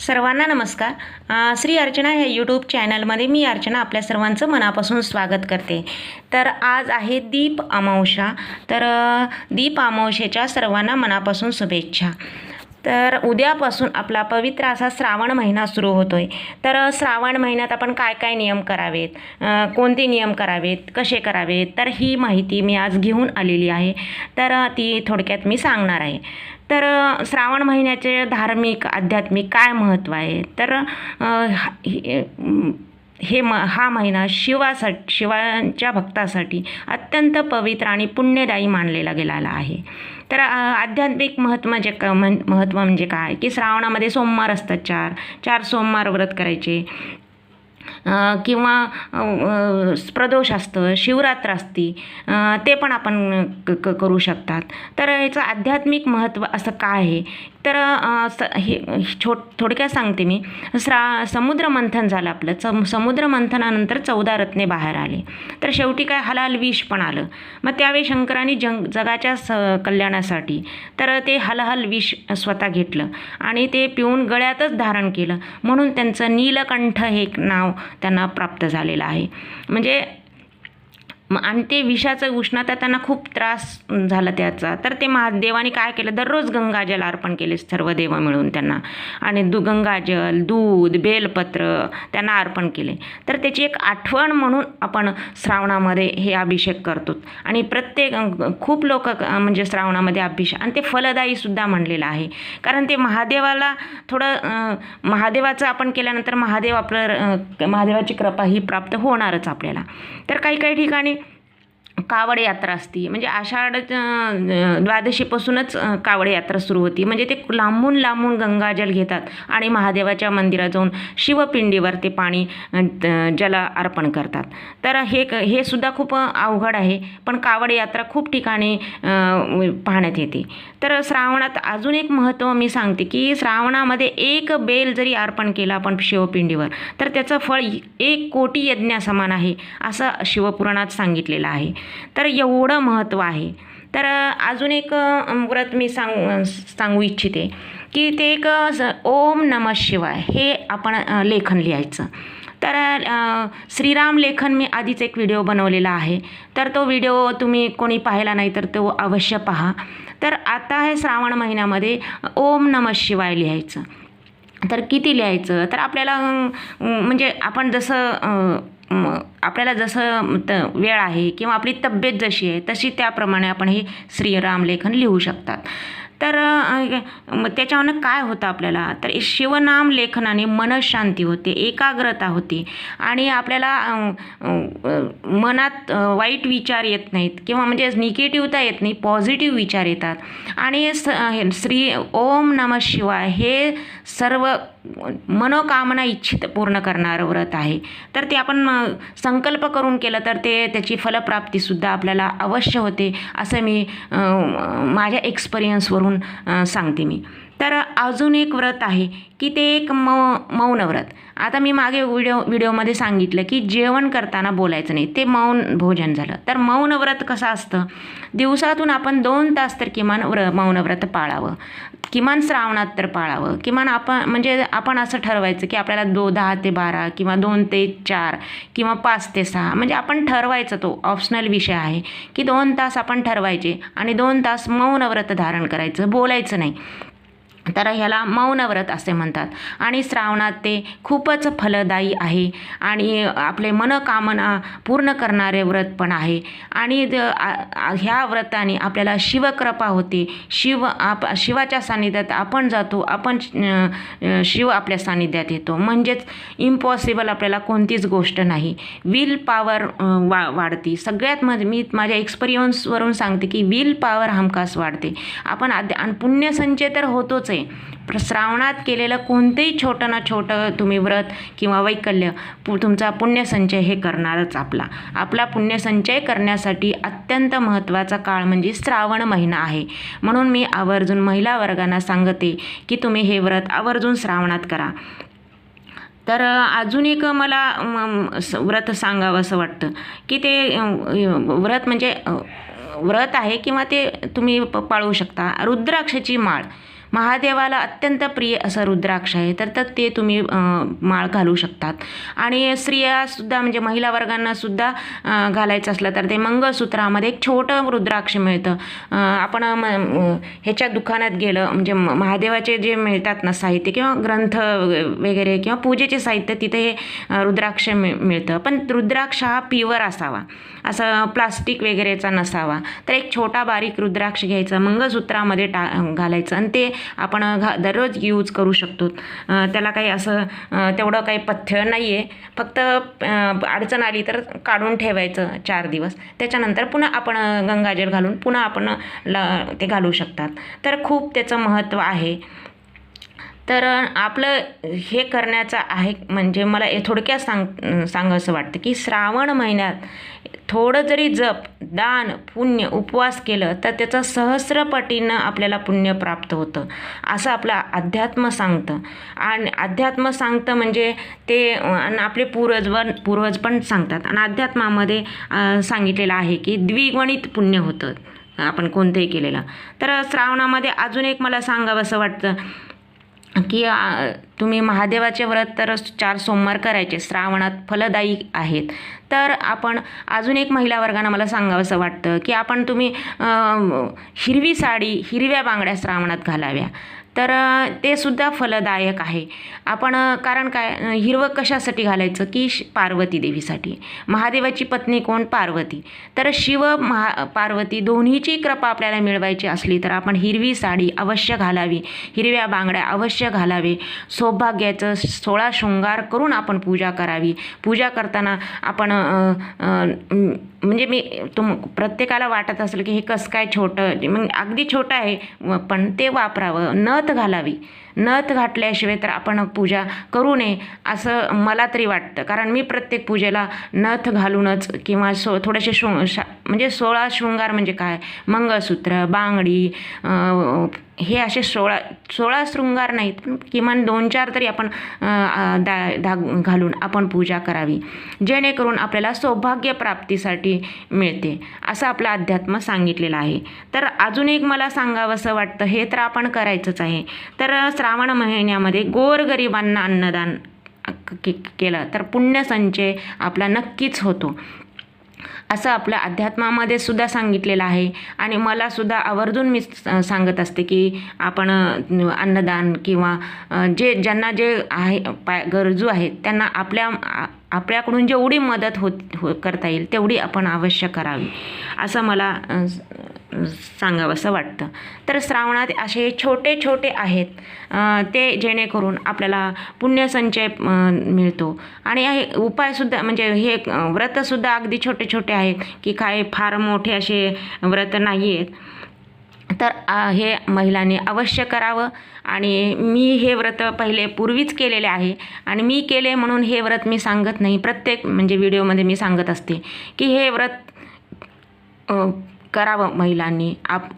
सर्वांना नमस्कार. श्री अर्चना ह्या यूट्यूब चॅनलमध्ये मी अर्चना आपल्या सर्वांचं मनापासून स्वागत करते. तर आज आहे दीप अमावशा तर दीप अमावशेच्या सर्वांना मनापासून शुभेच्छा. तर उद्यापासून आपला पवित्र असा श्रावण महिना सुरू होतो आहे तर श्रावण महिन्यात आपण काय काय नियम करावेत? कोणते नियम करावेत? कसे करावेत? तर ही माहिती मी आज घेऊन आलेली आहे. तर ती थोडक्यात मी सांगणार आहे. तर श्रावण महिन्याचे धार्मिक आध्यात्मिक काय महत्त्व आहे? तर हा- हे म, हे म हा महिना शिवासाठी शिवांच्या भक्तासाठी अत्यंत पवित्र आणि पुण्यदायी मानलेला गेलेला आहे. तर आध्यात्मिक महत्त्व म्हणजे क म्हण महत्त्व म्हणजे काय? की श्रावणामध्ये सोमवार असतात चार. चार सोमवार व्रत करायचे. किंवा प्रदोष असतं शिवरात्र असती ते पण आपण क क करू शकतात. तर याचं आध्यात्मिक महत्त्व असं काय आहे? तर स हे छोट थोडक्यात सांगते मी. श्रा समुद्र मंथन झालं आपलं. सम समुद्र मंथनानंतर चौदा रत्ने बाहेर आले. तर शेवटी काय? हलाल विष पण आलं. मग त्यावेळी शंकरांनी जंग जगाच्या स कल्याणासाठी तर ते हलहल विष स्वतः घेतलं. आणि ते पिऊन गळ्यातच धारण केलं. म्हणून त्यांचं नीलकंठ हे एक नाव त्यांना प्राप्त झालेलं आहे. म्हणजे मग आणि ते विषाचं उष्णता त्यांना खूप त्रास झाला त्याचा. तर ते महादेवाने काय केलं? दररोज गंगाजल अर्पण केले सर्व देव मिळून त्यांना. आणि दु गंगाजल दूध बेलपत्र त्यांना अर्पण केले. तर त्याची एक आठवण म्हणून आपण श्रावणामध्ये हे अभिषेक करतो. आणि प्रत्येक खूप लोक म्हणजे श्रावणामध्ये अभिषेक आणि ते फलदायीसुद्धा म्हणलेलं आहे. कारण ते महादेवाला थोडं महादेवाचं आपण केल्यानंतर महादेव आपलं महादेवाची कृपा ही प्राप्त होणारच आपल्याला. तर काही काही ठिकाणी कावड यात्रा असती. म्हणजे आषाढ द्वादशीपासूनच कावड यात्रा सुरू होती. म्हणजे ते लांबून लांबून गंगाजल घेतात आणि महादेवाच्या मंदिरात जाऊन शिवपिंडीवर ते पाणी अं, जल अर्पण करतात. तर हे क हे सुद्धा खूप अवघड आहे. पण कावड यात्रा खूप ठिकाणी पाहण्यात येते. तर श्रावणात अजून एक महत्त्व मी सांगते की श्रावणामध्ये एक बेल जरी अर्पण केला आपण शिवपिंडीवर तर त्याचं फळ एक कोटी यज्ञासमान आहे असं शिवपुराणात सांगितलेलं आहे. तर एवढं महत्त्व आहे. तर अजून एक व्रत मी सांग सांगू इच्छिते की ते एक ओम नम शिवाय हे आपण लेखन लिहायचं. तर श्रीराम लेखन मी आधीच एक व्हिडिओ बनवलेला आहे. तर तो व्हिडिओ तुम्ही कोणी पाहिला नाही तर तो अवश्य पहा. तर आता हे श्रावण महिन्यामध्ये ओम नम शिवाय लिहायचं. तर किती लिहायचं? तर आपल्याला म्हणजे आपण जसं आपल्याला जसं त वेळ आहे किंवा आपली तब्येत जशी आहे तशी त्याप्रमाणे आपण हे श्रीराम लेखन लिहू शकतात. तर अं, काय होतं आपल्याला? तर शिवनाम लेखनाने मनशांती होते एकाग्रता होते आणि आपल्याला मनात वाईट विचार येत नाहीत किंवा म्हणजे निगेटिव्हता येत नाही पॉझिटिव्ह विचार येतात. आणि स हे श्री ओम नम शिवाय हे सर्व मनोकामना इच्छित पूर्ण करणारं व्रत आहे. तर ते आपण संकल्प करून केलं तर ते त्याची फलप्राप्तीसुद्धा आपल्याला अवश्य होते असं मी माझ्या एक्सपिरियन्सवरून सांगते मी. तर अजून एक व्रत आहे की ते एक मौ मौन व्रत. आता मी मागे व्हिडिओ व्हिडिओमध्ये सांगितलं की जेवण करताना बोलायचं नाही ते मौन भोजन झालं. तर मौन व्रत कसं असतं? दिवसातून आपण दोन तास तर किमान व्र मौन व्रत पाळावं. किमान श्रावणात तर पाळावं. किमान आपण म्हणजे आपण असं ठरवायचं की आपल्याला दो दहा ते बारा किंवा दोन ते चार किंवा पाच ते सहा म्हणजे आपण ठरवायचं तो ऑप्शनल विषय आहे की दोन तास आपण ठरवायचे आणि दोन तास मौन व्रत धारण करायचं. बोलायचं नाही. तर ह्याला मौन व्रत असे म्हणतात. आणि श्रावणात ते खूपच फलदायी आहे. आणि आपले मनोकामना पूर्ण करणारे व्रत पण आहे. आणि द- ह्या व्रताने आपल्याला शिवकृपा होते. शिव आप शिवाच्या सान्निध्यात आपण जातो आपण शिव आपल्या सान्निध्यात येतो. म्हणजेच इम्पॉसिबल आपल्याला कोणतीच गोष्ट नाही. विल पॉवर वा वाढते. सगळ्यात मध्ये मी माझ्या एक्सपिरियन्सवरून सांगते की विल पॉवर हमखास वाढते. आपण आद्य आणि पुण्यसंचय तर होतोच. आहे. प्र- श्रावणात केलेलं कोणतंही छोटं ना छोटं तुम्ही व्रत किंवा वैकल्य पु तुमचा पुण्यसंचय हे करणारच आपला. आपला पुण्यसंचय करण्यासाठी अत्यंत महत्त्वाचा काळ म्हणजे श्रावण महिना आहे. म्हणून मी आवर्जून महिला वर्गांना सांगते की तुम्ही हे व्रत आवर्जून श्रावणात करा. तर अजून एक मला व्रत सांगावं असं वाटतं की ते व्रत म्हणजे व्रत आहे किंवा ते तुम्ही पाळू शकता. रुद्राक्षाची माळ. महादेवाला अत्यंत प्रिय असं रुद्राक्ष आहे. तर तर ते तुम्ही माळ घालू शकतात. आणि स्त्रियासुद्धा म्हणजे महिला वर्गांनासुद्धा घालायचं असलं तर ते मंगळसूत्रामध्ये एक छोटं रुद्राक्ष मिळतं. आपण म- ह्याच्या दुकानात गेलं म्हणजे महादेवाचे जे मिळतात ना साहित्य किंवा ग्रंथ वगैरे किंवा पूजेचे साहित्य तिथे हे रुद्राक्ष मिळ मिळतं. पण रुद्राक्ष हा प्युअर असावा. असं प्लास्टिक वगैरेचा नसावा. तर एक छोटा बारीक रुद्राक्ष घ्यायचा मंगळसूत्रामध्ये टा घालायचं आणि ते आपण घा दररोज यूज करू शकतो. त्याला काही असं तेवढं काही पथ्य नाही आहे फक्त अडचण आली तर काढून ठेवायचं चार दिवस. त्याच्यानंतर पुन्हा आपण गंगाजल घालून पुन्हा आपण ल ते घालू शकतात. तर खूप त्याचं महत्त्व आहे. तर आपलं हे करण्याचं आहे म्हणजे मला थोडक्यात सांग सांगावंसं वाटतं की श्रावण महिन्यात थोडं जरी जप दान पुण्य उपवास केलं तर त्याचं सहस्रपटीनं आपल्याला पुण्य प्राप्त होतं. असं आपलं अध्यात्म सांगतं. आणि अध्यात्म सांगतं म्हणजे ते आणि आपले पूर्वज वन पूर्वज पण सांगतात. आणि अध्यात्मामध्ये सांगितलेलं आहे की द्विगुणित पुण्य होतं. आपण कोणतंही केलेलं. तर श्रावणामध्ये अजून एक मला सांगावंसं वाटतं. की तुम्ही महादेवाचे व्रत तर चार सोमवार करायचे श्रावणात फलदायी आहेत. तर आपण अजून एक महिला वर्गानं मला सांगावंसं वाटतं की आपण तुम्ही हिरवी साडी हिरव्या बांगड्या श्रावणात घालाव्या. तर ते सुद्धा फलदायक आहे. आपण कारण काय हिरवं कशासाठी घालायचं? की श- पार्वती देवीसाठी. महादेवाची पत्नी कोण? पार्वती. तर शिव महा पार्वती दोन्हीची कृपा आपल्याला मिळवायची असली तर आपण हिरवी साडी अवश्य घालावी. हिरव्या बांगड्या अवश्य घालावे. सौभाग्याचं सोळा शृंगार करून आपण पूजा करावी. पूजा करताना आपण म्हणजे मी तुम प्रत्येकाला वाटत असेल की हे कसं काय छोटं मग अगदी छोटं आहे व- पण ते वापरावं. न नथ घालावी. नथ घातल्याशिवाय तर आपण पूजा करू नये असं मला तरी वाटतं. कारण मी प्रत्येक पूजेला नथ घालूनच किंवा सो थोडेसे शृ म्हणजे सोळा शृंगार म्हणजे काय? मंगळसूत्र बांगडी हे असे सोळा सोळा शृंगार नाहीत पण किमान दोन चार तरी आपण दा धा घालून आपण पूजा करावी. जेणेकरून आपल्याला सौभाग्य प्राप्तीसाठी मिळते असं आपलं अध्यात्म सांगितलेलं आहे. तर अजून एक मला सांगावंसं वाटतं हे तर आपण करायचंच आहे. तर श्रावण महिन्यामध्ये गोरगरिबांना अन्नदान केलं तर पुण्यसंचय आपला नक्कीच होतो. असं आपल्या अध्यात्मामध्ये सुद्धा सांगितलेलं आहे. आणि मला सुद्धा आवर्जून मी स- सांगत असते की आपण अन्नदान किंवा जे ज्यांना जे आहे पाय गरजू आहेत त्यांना आपल्या आपल्याकडून जेवढी मदत होत हो करता येईल तेवढी आपण अवश्य करावी. असं मला सांगावंसं वाटतं. तर श्रावणात असे छोटे छोटे आहेत. ते जेणेकरून आपल्याला पुण्यसंचय मिळतो. आणि हे उपायसुद्धा म्हणजे हे व्रतसुद्धा अगदी छोटे छोटे आहेत की काय फार मोठे असे व्रत नाही आहेत तर हे महिलांनी अवश्य करावं. आणि मी हे व्रत पहिले पूर्वीच केलेले आहे. आणि मी केले म्हणून हे व्रत मी सांगत नाही. प्रत्येक म्हणजे व्हिडिओमध्ये मी सांगत असते की हे व्रत करावं महिलांनी. आप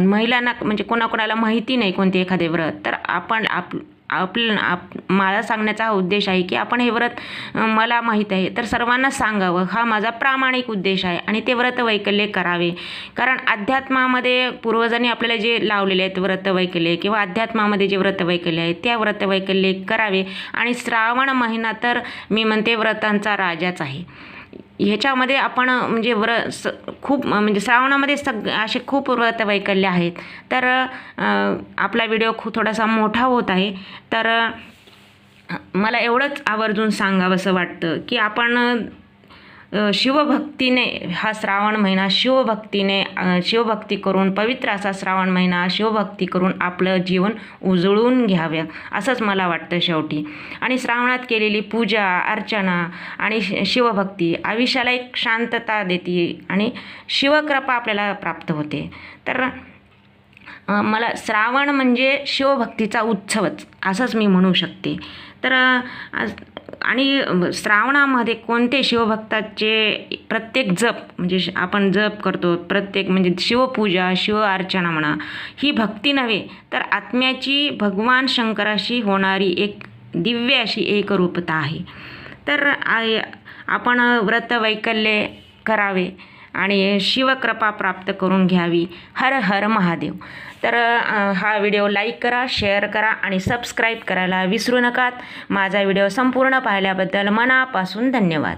महिलांना म्हणजे कोणाकोणाला माहिती नाही कोणते एखादे व्रत. तर आपण आप आपलं आप मला सांगण्याचा हा उद्देश आहे की आपण हे व्रत मला माहीत आहे तर सर्वांना सांगावं. हा माझा प्रामाणिक उद्देश आहे आणि ते व्रत वैकल्य करावे. कारण अध्यात्मामध्ये पूर्वजांनी आपल्याला जे लावलेले आहेत व्रत वैकल्य किंवा अध्यात्मामध्ये जे व्रत वैकल्य आहेत त्या व्रत वैकल्य करावे. आणि श्रावण महिना तर मी म्हणते व्रतांचा राजाच आहे. ह्याच्यामध्ये आपण म्हणजे व्र स खूप म्हणजे श्रावणामध्ये सग असे खूप व्रत वैकल्य आहेत. तर आपला व्हिडिओ खूप थोडासा मोठा होत आहे. तर मला एवढंच आवर्जून सांगावंसं वाटतं की आपण शिवभक्तीने हा श्रावण महिना शिवभक्तीने शिवभक्ती करून पवित्र असा श्रावण महिना शिवभक्ती करून आपलं जीवन उजळून घ्यावं असंच मला वाटतं शेवटी. आणि श्रावणात केलेली पूजा अर्चना आणि शि- शिवभक्ती आयुष्याला एक शांतता देते आणि शिवकृपा आपल्याला प्राप्त होते. तर मला श्रावण म्हणजे शिवभक्तीचा उत्सवच असंच मी म्हणू शकते. तर आज- आणि श्रावणामध्ये कोणते शिवभक्ताचे प्रत्येक जप म्हणजे श- आपण जप करतो प्रत्येक म्हणजे शिवपूजा शिव अर्चना म्हणा ही भक्ती नव्हे तर आत्म्याची भगवान शंकराशी होणारी एक दिव्य अशी एकरूपता आहे. तर आपण व्रत वैकल्य करावे. आणि शिवकृपा प्राप्त करून घ्यावी. हर हर महादेव. तर हा व्हिडिओ लाईक करा शेअर करा आणि सबस्क्राईब करायला विसरू नकात. माझा व्हिडिओ संपूर्ण पाहिल्याबद्दल मनापासून धन्यवाद.